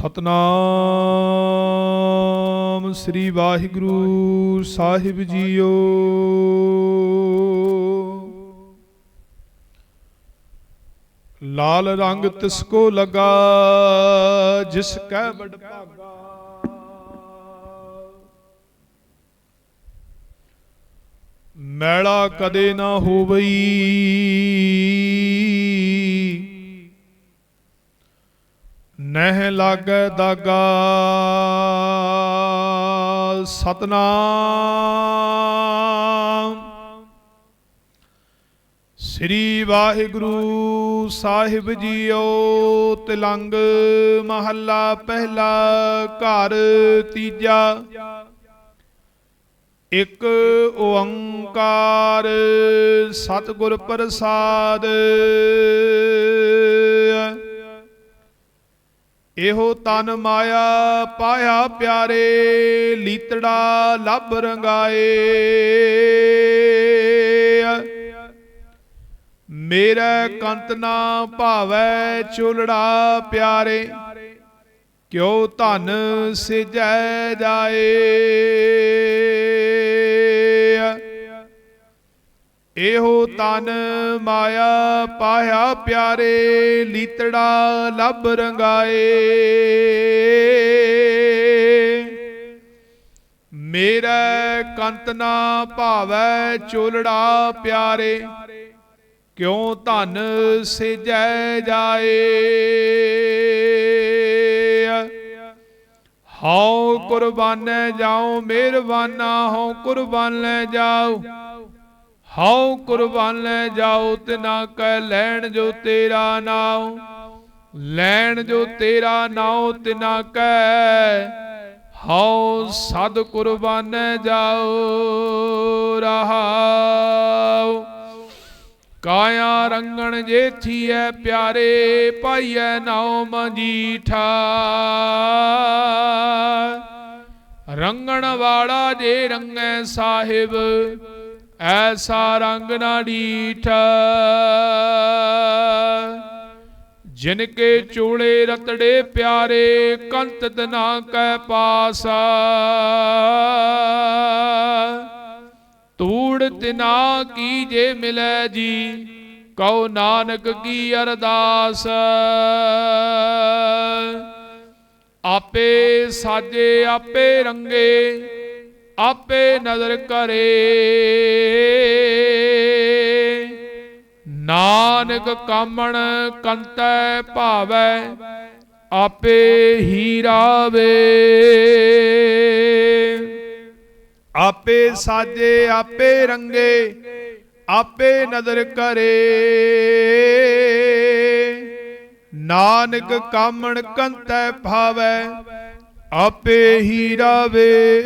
ਸਤਨਾਮ ਸ੍ਰੀ Waheguru Sahib JIO. ਲਾਲ ਰੰਗ ਤਿਸ ਕੋ ਲਗਾ, ਜਿਸ ਕੈ ਬੜ ਭਾਗਾ। ਮੈਲਾ ਕਦੇ ਨਾ ਹੋਵਈ। ਨਹਿ ਲਾਗੈ ਦਾਗਾ। ਸਤਨਾਮ। ਸ੍ਰੀ ਵਾਹਿਗੁਰੂ ਸਾਹਿਬ ਜੀਓ, ਤਿਲੰਗ ਮਹੱਲਾ ਪਹਿਲਾ ਘਰ ਤੀਜਾ। ਇਕ ਓੰਕਾਰ ਸਤਿਗੁਰ ਪ੍ਰਸਾਦ। ਇਹੋ ਤਨ ਮਾਇਆ ਪਾਇਆ ਪਿਆਰੇ, ਲੀਤੜਾ ਲੱਭ ਰੰਗਾਏ। ਮੇਰਾ ਕੰਤ ਨਾ ਭਾਵੈ ਚੁਲੜਾ ਪਿਆਰੇ, ਕਿਉ ਧਨ ਸਿਜੈ ਜਾਏ। ਇਹੋ ਤਨ ਮਾਇਆ ਪਾਇਆ ਪਿਆਰੇ, ਲੀਤੜਾ ਲੱਭ ਰੰਗਾਏ। ਮੇਰਾ ਕੰਤ ਨਾ ਭਾਵੈ ਚੋਲੜਾ ਪਿਆਰੇ, ਕਿਉ ਧਨ ਸਿਜੈ ਜਾਏ? ਹਉ ਕੁਰਬਾਨ ਜਾਉ, ਮਿਹਰਬਾਨਾ ਹਉ ਕੁਰਬਾਨ ਲੈ ਜਾਉ। ਹਉ ਕੁਰਬਾਨ ਲੈ ਜਾਉ ਤਿਨਾ ਕੈ ਲੈਣ ਜੋ ਤੇਰਾ ਨਾਉ। ਲੈਣ ਜੋ ਤੇਰਾ ਨਾਉ ਤਿਨਾ ਕੈ ਹਉ ਸਦ ਕੁਰਬਾਨ ਜਾਉ ਰਹਾਉ। ਕਾਇਆ ਰੰਗਣ ਜੇਥੀਐ ਪਿਆਰੇ, ਪਾਈਐ ਨਾਉ ਮਜੀਠਾ। ਰੰਗਣ ਵਾਲਾ ਜੇ ਰੰਗੈ ਸਾਹਿਬ ਐਸਾ ਰੰਗ ਨਾ ਡੀਠਾ ਜਿਨ ਕੇ ਚੂੜੇ ਰਤੜੇ ਪਿਆਰੇ, ਕੰਤ ਨਾ ਕੈ ਪਾਸਾ। ਤੂੜ ਤਿਨਾ ਕੀ ਜੇ ਮਿਲੈ ਜੀ, ਕਉ ਨਾਨਕ ਕੀ ਅਰਦਾਸ। ਆਪੇ ਸਾਜੇ, ਆਪੇ ਰੰਗੇ ਆਪੇ ਨਜ਼ਰ ਕਰੇ। ਨਾਨਕ ਕਾਮਣ ਕੰਤੈ ਭਾਵੈ, ਆਪੇ ਹੀ ਰਾਵੇ ਆਪੇ ਸਾਜੇ, ਆਪੇ ਰੰਗੇ, ਆਪੇ ਨਦਰ ਕਰੇ। ਨਾਨਕ ਕਾਮਣ ਕੰਤੈ ਭਾਵੈ ਆਪੇ ਹੀ ਰਾਵੇ।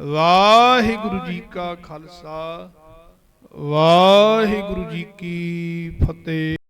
ਵਾਹਿਗੁਰੂ ਜੀ ਕਾ ਖਾਲਸਾ। ਵਾਹਿਗੁਰੂ ਜੀ ਕੀ ਫਤਿਹ।